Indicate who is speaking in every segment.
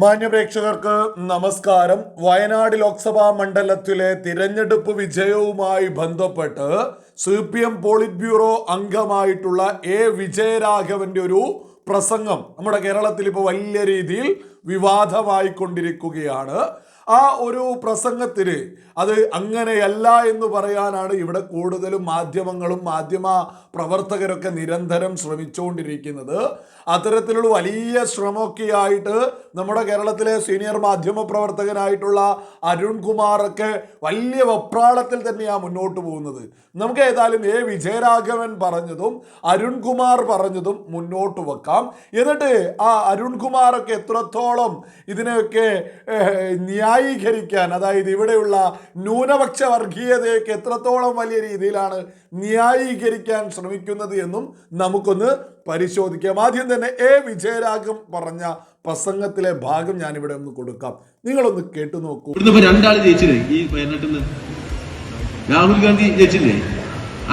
Speaker 1: മാന്യപ്രേക്ഷകർക്ക് നമസ്കാരം. വയനാട് ലോക്സഭാ മണ്ഡലത്തിലെ തിരഞ്ഞെടുപ്പ് വിജയവുമായി ബന്ധപ്പെട്ട് C P M politburo അംഗമായിട്ടുള്ള എ വിജയരാഘവന്റെ ഒരു പ്രസംഗം നമ്മുടെ കേരളത്തിൽ ഇപ്പോൾ വലിയ രീതിയിൽ വിവാദമായിക്കൊണ്ടിരിക്കുകയാണ്. ആ ഒരു പ്രസംഗത്തിന് അത് അങ്ങനെയല്ല എന്ന് പറയാനാണ് ഇവിടെ കൂടുതലും മാധ്യമങ്ങളും മാധ്യമ പ്രവർത്തകരൊക്കെ നിരന്തരം ശ്രമിച്ചുകൊണ്ടിരിക്കുന്നത്. അത്തരത്തിലുള്ള വലിയ ശ്രമമൊക്കെ ആയിട്ട് നമ്മുടെ കേരളത്തിലെ സീനിയർ മാധ്യമ പ്രവർത്തകനായിട്ടുള്ള അരുൺകുമാറൊക്കെ വലിയ വെപ്രാളത്തിൽ തന്നെയാണ് മുന്നോട്ട് പോകുന്നത്. നമുക്ക് ഏതായാലും എ വിജയരാഘവൻ പറഞ്ഞതും അരുൺകുമാർ പറഞ്ഞതും മുന്നോട്ട് വെക്കാം. എന്നിട്ട് ആ അരുൺകുമാറൊക്കെ എത്രത്തോളം ഇതിനെയൊക്കെ ഏഹ്, ന്യായീകരിക്കാൻ അതായത് ഇവിടെയുള്ള ന്യൂനപക്ഷ വർഗീയതയൊക്കെ എത്രത്തോളം വലിയ രീതിയിലാണ് ന്യായീകരിക്കാൻ ശ്രമിക്കുന്നത് എന്നും നമുക്കൊന്ന് പരിശോധിക്കാം. ആദ്യം തന്നെ എ. വിജയരാഘവൻ പറഞ്ഞ പ്രസംഗത്തിലെ ഭാഗം ഞാൻ ഇവിടെ ഒന്ന് കൊടുക്കാം. നിങ്ങളൊന്ന് കേട്ടു നോക്കൂ.
Speaker 2: രണ്ടാൾ ജയിച്ചില്ലേ? ഈ വയനാട്ടിൽ നിന്ന് രാഹുൽ ഗാന്ധി ജയിച്ചില്ലേ?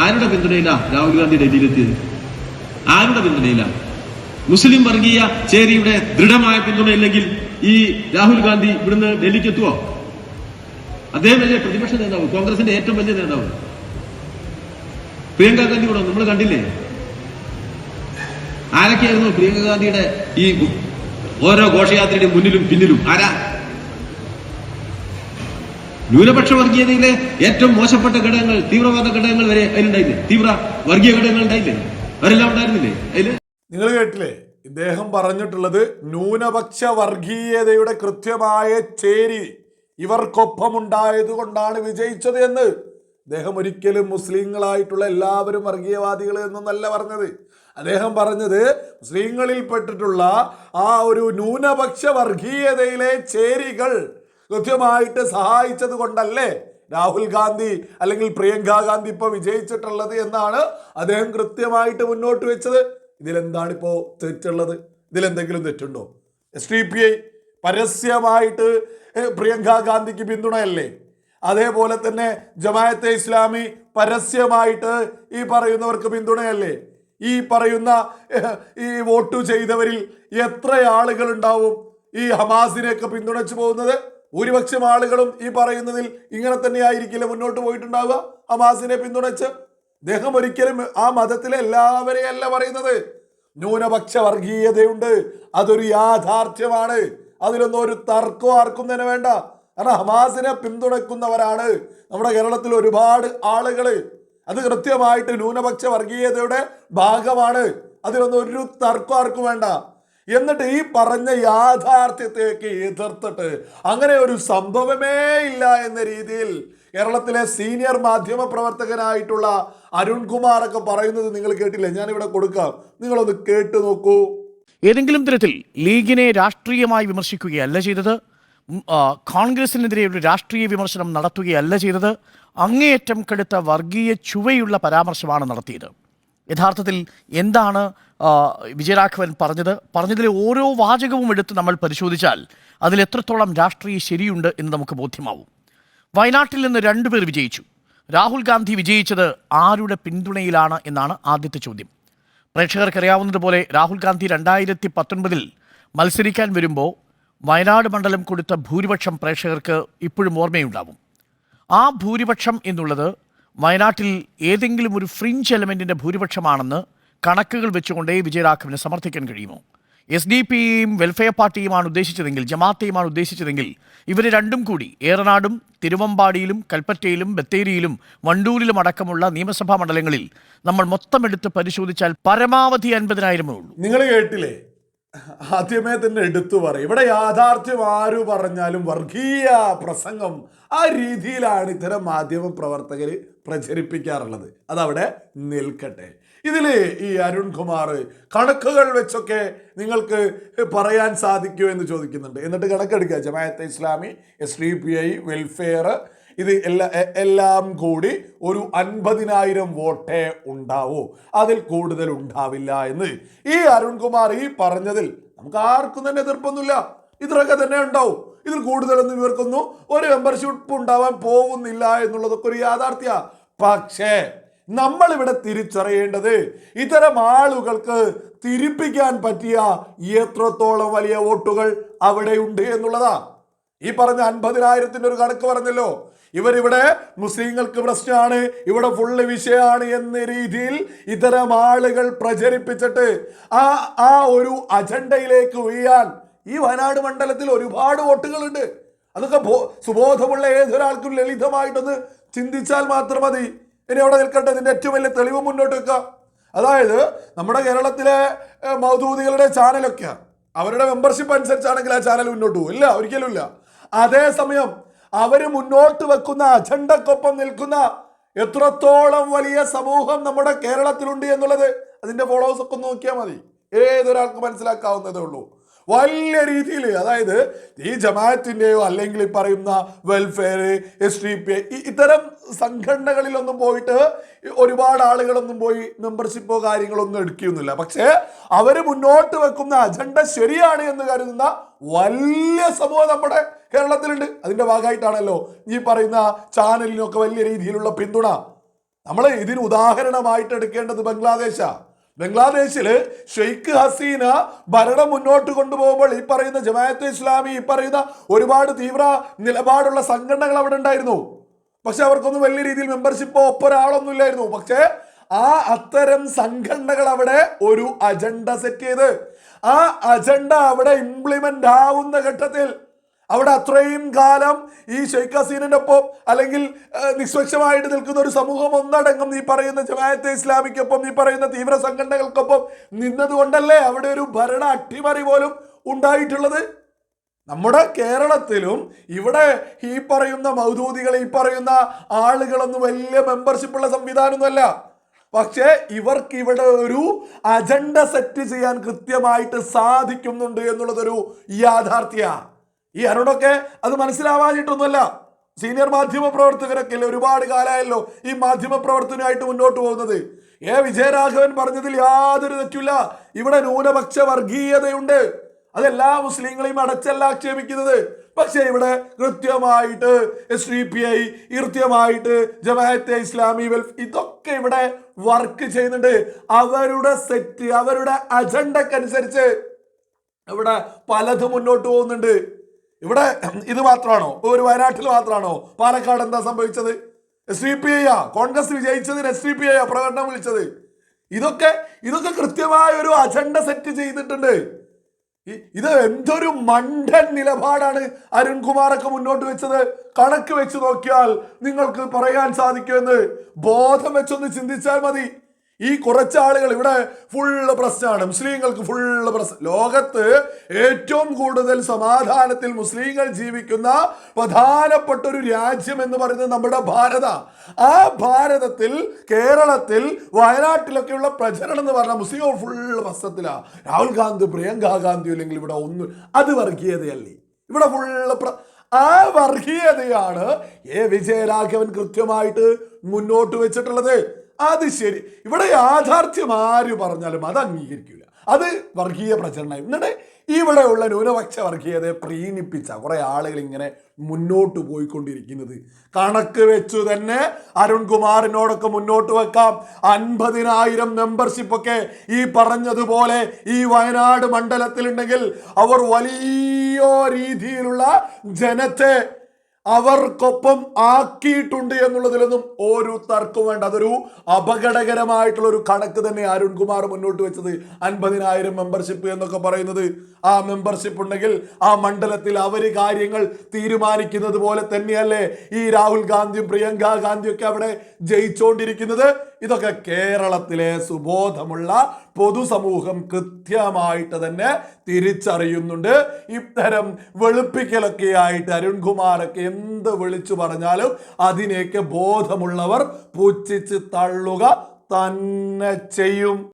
Speaker 2: ആരുടെ പിന്തുണയില്ല രാഹുൽ ഗാന്ധി ഡൽഹിയിലെത്തിയത്? ആരുടെ പിന്തുണയില്ല മുസ്ലിം വർഗീയ ചേരിയുടെ ദൃഢമായ പിന്തുണയില്ലെങ്കിൽ ഈ രാഹുൽ ഗാന്ധി ഇവിടുന്ന് ഡൽഹിക്ക് എത്തുവോ? അദ്ദേഹം വലിയ പ്രതിപക്ഷ നേതാവ് കോൺഗ്രസിന്റെ ഏറ്റവും വലിയ നേതാവ്. പ്രിയങ്ക ഗാന്ധി കൂടെ നമ്മൾ കണ്ടില്ലേ? ആരൊക്കെയായിരുന്നു പ്രിയങ്ക ഗാന്ധിയുടെ ഈ ഓരോ ഘോഷയാത്രയുടെ മുന്നിലും പിന്നിലും? ആരാ? ന്യൂനപക്ഷ വർഗീയതയിലെ ഏറ്റവും മോശപ്പെട്ട ഘടകങ്ങൾ തീവ്രവാദ ഘടകങ്ങൾ വരെ അതിലുണ്ടായില്ലേ? തീവ്ര വർഗീയ ഘടകങ്ങൾ ഉണ്ടായില്ലേ? അവരെല്ലാം ഉണ്ടായിരുന്നില്ലേ? അതിൽ
Speaker 1: നിങ്ങൾ കേട്ടില്ലേ? ഇദ്ദേഹം പറഞ്ഞിട്ടുള്ളത് ന്യൂനപക്ഷ വർഗീയതയുടെ കൃത്യമായ ചേരി ഇവർക്കൊപ്പമുണ്ടായത് കൊണ്ടാണ് വിജയിച്ചത് എന്ന്. അദ്ദേഹം ഒരിക്കലും മുസ്ലിങ്ങളായിട്ടുള്ള എല്ലാവരും വർഗീയവാദികൾ എന്നൊന്നല്ല പറഞ്ഞത്. അദ്ദേഹം പറഞ്ഞത് മുസ്ലിങ്ങളിൽപ്പെട്ടിട്ടുള്ള ആ ഒരു ന്യൂനപക്ഷ വർഗീയതയിലെ ചേരികൾ കൃത്യമായിട്ട് സഹായിച്ചത് കൊണ്ടല്ലേ രാഹുൽ ഗാന്ധി അല്ലെങ്കിൽ പ്രിയങ്ക ഗാന്ധി ഇപ്പൊ വിജയിച്ചിട്ടുള്ളത് എന്നാണ് അദ്ദേഹം കൃത്യമായിട്ട് മുന്നോട്ട് വെച്ചത്. ഇതിലെന്താണ് ഇപ്പോ തെറ്റുള്ളത്? ഇതിലെന്തെങ്കിലും തെറ്റുണ്ടോ? എസ് ഡി പി ഐ പരസ്യമായിട്ട് പ്രിയങ്ക ഗാന്ധിക്ക് പിന്തുണയല്ലേ? അതേപോലെ തന്നെ ജമായത്തെ ഇസ്ലാമി പരസ്യമായിട്ട് ഈ പറയുന്നവർക്ക് പിന്തുണയല്ലേ? ഈ പറയുന്ന ഈ വോട്ട് ചെയ്തവരിൽ എത്ര ആളുകൾ ഉണ്ടാവും ഈ ഹമാസിനെയൊക്കെ പിന്തുണച്ചു പോകുന്നത്? ഭൂരിപക്ഷം ആളുകളും ഈ പറയുന്നതിൽ ഇങ്ങനെ തന്നെ ആയിരിക്കില്ല മുന്നോട്ട് പോയിട്ടുണ്ടാവുക? ഹമാസിനെ പിന്തുണച്ച് അദ്ദേഹം ഒരിക്കലും ആ മതത്തിലെ അല്ല പറയുന്നത്. ന്യൂനപക്ഷ വർഗീയതയുണ്ട്. അതൊരു യാഥാർത്ഥ്യമാണ്. അതിലൊന്നും ഒരു തർക്കം ആർക്കും തന്നെ വേണ്ട. കാരണം ഹമാസിനെ പിന്തുണയ്ക്കുന്നവരാണ് നമ്മുടെ കേരളത്തിൽ ഒരുപാട് ആളുകൾ അത് കൃത്യമായിട്ട് ന്യൂനപക്ഷ വർഗീയതയുടെ ഭാഗമാണ്. അതിലൊന്നും ഒരു തർക്കം ആർക്കും വേണ്ട. എന്നിട്ട് ഈ പറഞ്ഞ യാഥാർത്ഥ്യത്തേക്ക് എതിർത്തിട്ട് അങ്ങനെ ഒരു സംഭവമേ ഇല്ല എന്ന രീതിയിൽ കേരളത്തിലെ സീനിയർ മാധ്യമ പ്രവർത്തകനായിട്ടുള്ള അരുൺകുമാറൊക്കെ പറയുന്നത് നിങ്ങൾ കേട്ടില്ലേ? ഞാനിവിടെ കൊടുക്കാം. നിങ്ങളൊന്ന് കേട്ടു നോക്കൂ.
Speaker 3: ഏതെങ്കിലും തരത്തിൽ ലീഗിനെ രാഷ്ട്രീയമായി വിമർശിക്കുകയല്ല ചെയ്തത്. കോൺഗ്രസിനെതിരെ ഒരു രാഷ്ട്രീയ വിമർശനം നടത്തുകയല്ല ചെയ്തത്. അങ്ങേയറ്റം കടുത്ത വർഗീയ ചുവയുള്ള പരാമർശമാണ് നടത്തിയത്. യഥാർത്ഥത്തിൽ എന്താണ് വിജയരാഘവൻ പറഞ്ഞത്? പറഞ്ഞതിലെ ഓരോ വാചകവും എടുത്ത് നമ്മൾ പരിശോധിച്ചാൽ അതിൽ എത്രത്തോളം രാഷ്ട്രീയ ശരിയുണ്ട് എന്ന് നമുക്ക് ബോധ്യമാവും. വയനാട്ടിൽ നിന്ന് രണ്ടുപേർ വിജയിച്ചു. രാഹുൽ ഗാന്ധി വിജയിച്ചത് ആരുടെ പിന്തുണയിലാണ് എന്നാണ് ആദ്യത്തെ ചോദ്യം. പ്രേക്ഷകർക്കറിയാവുന്നതുപോലെ രാഹുൽ ഗാന്ധി രണ്ടായിരത്തി പത്തൊൻപതിൽ മത്സരിക്കാൻ വരുമ്പോൾ വയനാട് മണ്ഡലം കൊടുത്ത ഭൂരിപക്ഷം പ്രേക്ഷകർക്ക് ഇപ്പോഴും ഓർമ്മയുണ്ടാവും. ആ ഭൂരിപക്ഷം എന്നുള്ളത് വയനാട്ടിൽ ഏതെങ്കിലും ഒരു ഫ്രിഞ്ച് എലമെന്റിന്റെ ഭൂരിപക്ഷമാണെന്ന് കണക്കുകൾ വെച്ചുകൊണ്ടേ വിജയരാഘവന് സമർത്ഥിക്കാൻ കഴിയുമോ? എസ് ഡി പിയും വെൽഫെയർ പാർട്ടിയുമാണ് ഉദ്ദേശിച്ചതെങ്കിൽ ജമാഅത്തെയുമാണ് ഉദ്ദേശിച്ചതെങ്കിൽ ഇവർ രണ്ടും കൂടി ഏറനാടും തിരുവമ്പാടിയിലും കൽപ്പറ്റയിലും ബത്തേരിയിലും വണ്ടൂരിലും അടക്കമുള്ള നിയമസഭാ മണ്ഡലങ്ങളിൽ നമ്മൾ മൊത്തം എടുത്ത് പരിശോധിച്ചാൽ പരമാവധി അൻപതിനായിരമേ ഉള്ളൂ.
Speaker 1: നിങ്ങൾ കേട്ടില്ലേ? ആദ്യമേ തന്നെ എടുത്തു പറയും. ഇവിടെ യാഥാർത്ഥ്യം ആരു പറഞ്ഞാലും വർഗീയ പ്രസംഗം ആ രീതിയിലാണ് ഇത്തരം മാധ്യമ പ്രവർത്തകർ പ്രചരിപ്പിക്കാറുള്ളത്. അതവിടെ നിൽക്കട്ടെ. ഇതിൽ ഈ അരുൺകുമാർ കണക്കുകൾ വെച്ചൊക്കെ നിങ്ങൾക്ക് പറയാൻ സാധിക്കുമോ എന്ന് ചോദിക്കുന്നുണ്ട്. എന്നിട്ട് കണക്കെടുക്കുക. Jamaat-e Islami S D P I welfare ഇത് എല്ലാ എല്ലാം കൂടി ഒരു അൻപതിനായിരം വോട്ടേ ഉണ്ടാവൂ. അതിൽ കൂടുതൽ ഉണ്ടാവില്ല എന്ന്. ഈ അരുൺകുമാർ ഈ പറഞ്ഞതിൽ നമുക്ക് ആർക്കും തന്നെ എതിർപ്പൊന്നുമില്ല. ഇത്രയൊക്കെ തന്നെ ഉണ്ടാവും. ഇതിൽ കൂടുതലൊന്നും ഇവർക്കൊന്നും ഒരു മെമ്പർഷിപ്പ് ഉണ്ടാവാൻ പോകുന്നില്ല എന്നുള്ളതൊക്കെ ഒരു യാഥാർത്ഥ്യ പക്ഷേ നമ്മൾ ഇവിടെ തിരിച്ചറിയേണ്ടത് ഇത്തരം ആളുകൾക്ക് തിരിപ്പിക്കാൻ പറ്റിയ എത്രത്തോളം വലിയ വോട്ടുകൾ അവിടെ ഉണ്ട് എന്നുള്ളതാ. ഈ പറഞ്ഞ അൻപതിനായിരത്തിന്റെ ഒരു കണക്ക് പറഞ്ഞല്ലോ. ഇവരിവിടെ മുസ്ലിങ്ങൾക്ക് പ്രശ്നമാണ് ഇവിടെ ഫുള്ള് വിഷയമാണ് എന്ന രീതിയിൽ ഇത്തരം ആളുകൾ പ്രചരിപ്പിച്ചിട്ട് ആ ആ ഒരു അജണ്ടയിലേക്ക് വീഴാൻ ഈ വയനാട് മണ്ഡലത്തിൽ ഒരുപാട് വോട്ടുകളുണ്ട്. അതൊക്കെ സുബോധമുള്ള ഏതൊരാൾക്കും ലളിതമായിട്ടൊന്ന് ചിന്തിച്ചാൽ മാത്രം മതി. ഇനി അവിടെ നിൽക്കട്ടെ ഇതിന്റെ ഏറ്റവും വലിയ തെളിവ് മുന്നോട്ട് വെക്കുക. അതായത് നമ്മുടെ കേരളത്തിലെ മൗദൂദികളുടെ ചാനലൊക്കെ അവരുടെ മെമ്പർഷിപ്പ് അനുസരിച്ചാണെങ്കിൽ ആ ചാനൽ മുന്നോട്ട് പോകും. ഇല്ല ഒരിക്കലും ഇല്ല. അതേസമയം അവർ മുന്നോട്ട് വെക്കുന്ന അജണ്ടക്കൊപ്പം നിൽക്കുന്ന എത്രത്തോളം വലിയ സമൂഹം നമ്മുടെ കേരളത്തിലുണ്ട് എന്നുള്ളത് അതിന്റെ ഫോളോവേഴ്സ് ഒക്കെ നോക്കിയാൽ മതി. ഏതൊരാൾക്ക് മനസ്സിലാക്കാവുന്നതേ ഉള്ളൂ. വലിയ രീതിയിൽ അതായത് ഈ ജമാഅത്തിന്റെയോ അല്ലെങ്കിൽ ഈ പറയുന്ന വെൽഫെയർ എസ് ഡി പി ഇത്തരം സംഘടനകളിലൊന്നും പോയിട്ട് ഒരുപാട് ആളുകളൊന്നും പോയി മെമ്പർഷിപ്പോ കാര്യങ്ങളൊന്നും എടുക്കുന്നില്ല പക്ഷേ അവർ മുന്നോട്ട് വെക്കുന്ന അജണ്ട ശരിയാണ് എന്ന് കരുതുന്ന വലിയ സമൂഹം നമ്മുടെ കേരളത്തിലുണ്ട്. അതിന്റെ ഭാഗമായിട്ടാണല്ലോ ഈ പറയുന്ന ചാനലിനൊക്കെ വലിയ രീതിയിലുള്ള പിന്തുണ. നമ്മൾ ഇതിന് ഉദാഹരണമായിട്ട് എടുക്കേണ്ടത് ബംഗ്ലാദേശാ. ബംഗ്ലാദേശിൽ ഷെയ്ഖ് ഹസീന ഭരണം മുന്നോട്ട് കൊണ്ടുപോകുമ്പോൾ ഈ പറയുന്ന ജമാഅത്തെ ഇസ്ലാമി ഈ പറയുന്ന ഒരുപാട് തീവ്ര നിലപാടുള്ള സംഘടനകൾ അവിടെ ഉണ്ടായിരുന്നു. പക്ഷെ അവർക്കൊന്നും വലിയ രീതിയിൽ മെമ്പർഷിപ്പോ ഒപ്പൊരാളൊന്നും ഇല്ലായിരുന്നു പക്ഷേ ആ അത്തരം സംഘടനകൾ അവിടെ ഒരു അജണ്ട സെറ്റ് ചെയ്ത്. ആ അജണ്ട അവിടെ ഇംപ്ലിമെന്റ് ആവുന്ന ഘട്ടത്തിൽ അവിടെ അത്രയും കാലം ഈ ഷെയ്ഖ് ഹസീനന്റെ ഒപ്പം അല്ലെങ്കിൽ നിഷ്പക്ഷമായിട്ട് നിൽക്കുന്ന ഒരു സമൂഹം ഒന്നടങ്കം നീ പറയുന്ന ജമായത്തെ ഇസ്ലാമിക്കൊപ്പം നീ പറയുന്ന തീവ്ര സംഘടനകൾക്കൊപ്പം നിന്നതുകൊണ്ടല്ലേ അവിടെ ഒരു ഭരണ അട്ടിമറി പോലും ഉണ്ടായിട്ടുള്ളത്? നമ്മുടെ കേരളത്തിലും ഇവിടെ ഈ പറയുന്ന മൗദൂദികൾ ഈ പറയുന്ന ആളുകളൊന്നും വലിയ മെമ്പർഷിപ്പ് ഉള്ള സംവിധാനമൊന്നുമല്ല. പക്ഷേ ഇവർക്ക് ഇവിടെ ഒരു അജണ്ട സെറ്റ് ചെയ്യാൻ കൃത്യമായിട്ട് സാധിക്കുന്നുണ്ട് എന്നുള്ളതൊരു യാഥാർത്ഥ്യ ഈ അരുണൊക്കെ അത് മനസ്സിലാവാഞ്ഞിട്ടൊന്നുമല്ല. സീനിയർ മാധ്യമ പ്രവർത്തകരൊക്കെ ഒരുപാട് കാലമായല്ലോ ഈ മാധ്യമ പ്രവർത്തനമായിട്ട് മുന്നോട്ട് പോകുന്നത്. എ വിജയരാഘവൻ പറഞ്ഞതിൽ യാതൊരു തെറ്റില്ല ഇവിടെ ന്യൂനപക്ഷ വർഗീയതയുണ്ട്. അതെല്ലാ മുസ്ലിങ്ങളെയും അടച്ചല്ല ആക്ഷേപിക്കുന്നത്. പക്ഷേ ഇവിടെ കൃത്യമായിട്ട് എസ് ഡി പി ഐ കൃത്യമായിട്ട് ജമാഅത്തെ ഇസ്ലാമി വെൽഫ് ഇതൊക്കെ ഇവിടെ വർക്ക് ചെയ്യുന്നുണ്ട്. അവരുടെ സെറ്റ് അവരുടെ അജണ്ടക്കനുസരിച്ച് ഇവിടെ പലതും മുന്നോട്ട് പോകുന്നുണ്ട്. ഇവിടെ ഇത് മാത്രമാണോ? ഒരു വയനാട്ടിൽ മാത്രമാണോ? പാലക്കാട് എന്താ സംഭവിച്ചത്? എസ് ഡി പി ഐ ആ കോൺഗ്രസ് വിജയിച്ചതിന് എസ് ഡി പി ഐ ആ പ്രകടനം വിളിച്ചത്. ഇതൊക്കെ ഇതൊക്കെ കൃത്യമായ ഒരു അജണ്ട സെറ്റ് ചെയ്തിട്ടുണ്ട് ഇത് എന്തൊരു മണ്ടൻ നിലപാടാണ് അരുൺകുമാറൊക്കെ മുന്നോട്ട് വെച്ചത്. കണക്ക് വെച്ച് നോക്കിയാൽ നിങ്ങൾക്ക് പറയാൻ സാധിക്കുമെന്ന് ബോധം വെച്ചൊന്ന് ചിന്തിച്ചാൽ മതി. ഈ കുറച്ച് ആളുകൾ ഇവിടെ ഫുള്ള് പ്രശ്നമാണ്. മുസ്ലിങ്ങൾക്ക് ഫുള്ള് പ്രശ്നം. ലോകത്ത് ഏറ്റവും കൂടുതൽ സമാധാനത്തിൽ മുസ്ലിങ്ങൾ ജീവിക്കുന്ന പ്രധാനപ്പെട്ട ഒരു രാജ്യം എന്ന് പറയുന്നത് നമ്മുടെ ഭാരത. ആ ഭാരതത്തിൽ കേരളത്തിൽ വയനാട്ടിലൊക്കെയുള്ള പ്രചരണം എന്ന് പറഞ്ഞാൽ മുസ്ലിങ്ങൾ ഫുള്ള് പ്രശ്നത്തിലാണ് രാഹുൽ ഗാന്ധി പ്രിയങ്ക ഗാന്ധി അല്ലെങ്കിൽ ഇവിടെ ഒന്ന് അത് വർഗീയതയല്ലേ. ഇവിടെ ഫുള്ള് പ്ര ആ വർഗീയതയാണ് എ. വിജയരാഘവൻ കൃത്യമായിട്ട് മുന്നോട്ട് വെച്ചിട്ടുള്ളത്. അത് ശരി. ഇവിടെ യാഥാർത്ഥ്യം ആര് പറഞ്ഞാലും അത് അംഗീകരിക്കില്ല അത് വർഗീയ പ്രചരണം. എന്നിട്ട് ഇവിടെയുള്ള ന്യൂനപക്ഷ വർഗീയതയെ പ്രീണിപ്പിച്ച കുറെ ആളുകൾ ഇങ്ങനെ മുന്നോട്ട് പോയിക്കൊണ്ടിരിക്കുന്നത്. കണക്ക് വെച്ചു തന്നെ അരുൺകുമാറിനോടൊക്കെ മുന്നോട്ട് വെക്കാം. അൻപതിനായിരം മെമ്പർഷിപ്പ് ഒക്കെ ഈ പറഞ്ഞതുപോലെ ഈ വയനാട് മണ്ഡലത്തിലുണ്ടെങ്കിൽ അവർ വലിയ രീതിയിലുള്ള ജനത്തെ അവർക്കൊപ്പം ആക്കിയിട്ടുണ്ട് എന്നുള്ളതിലൊന്നും ഒരു തർക്കവും വേണ്ട. അതൊരു അപകടകരമായിട്ടുള്ള ഒരു കണക്ക് തന്നെ അരുൺകുമാർ മുന്നോട്ട് വെച്ചത്. അൻപതിനായിരം മെമ്പർഷിപ്പ് എന്നൊക്കെ പറയുന്നത്. ആ മെമ്പർഷിപ്പ് ഉണ്ടെങ്കിൽ ആ മണ്ഡലത്തിൽ അവർ കാര്യങ്ങൾ തീരുമാനിക്കുന്നത് പോലെ തന്നെയല്ലേ ഈ രാഹുൽ ഗാന്ധിയും പ്രിയങ്ക ഗാന്ധിയും ഒക്കെ അവിടെ ജയിച്ചുകൊണ്ടിരിക്കുന്നത് ഇതൊക്കെ കേരളത്തിലെ സുബോധമുള്ള പൊതുസമൂഹം കൃത്യമായിട്ട് തന്നെ തിരിച്ചറിയുന്നുണ്ട്. ഇത്തരം വെളുപ്പിക്കലൊക്കെ ആയിട്ട് അരുൺകുമാറൊക്കെ എന്ത് വിളിച്ചു പറഞ്ഞാലും അതിനെയൊക്കെ ബോധമുള്ളവർ പുച്ഛിച്ച് തള്ളുക തന്നെ ചെയ്യും.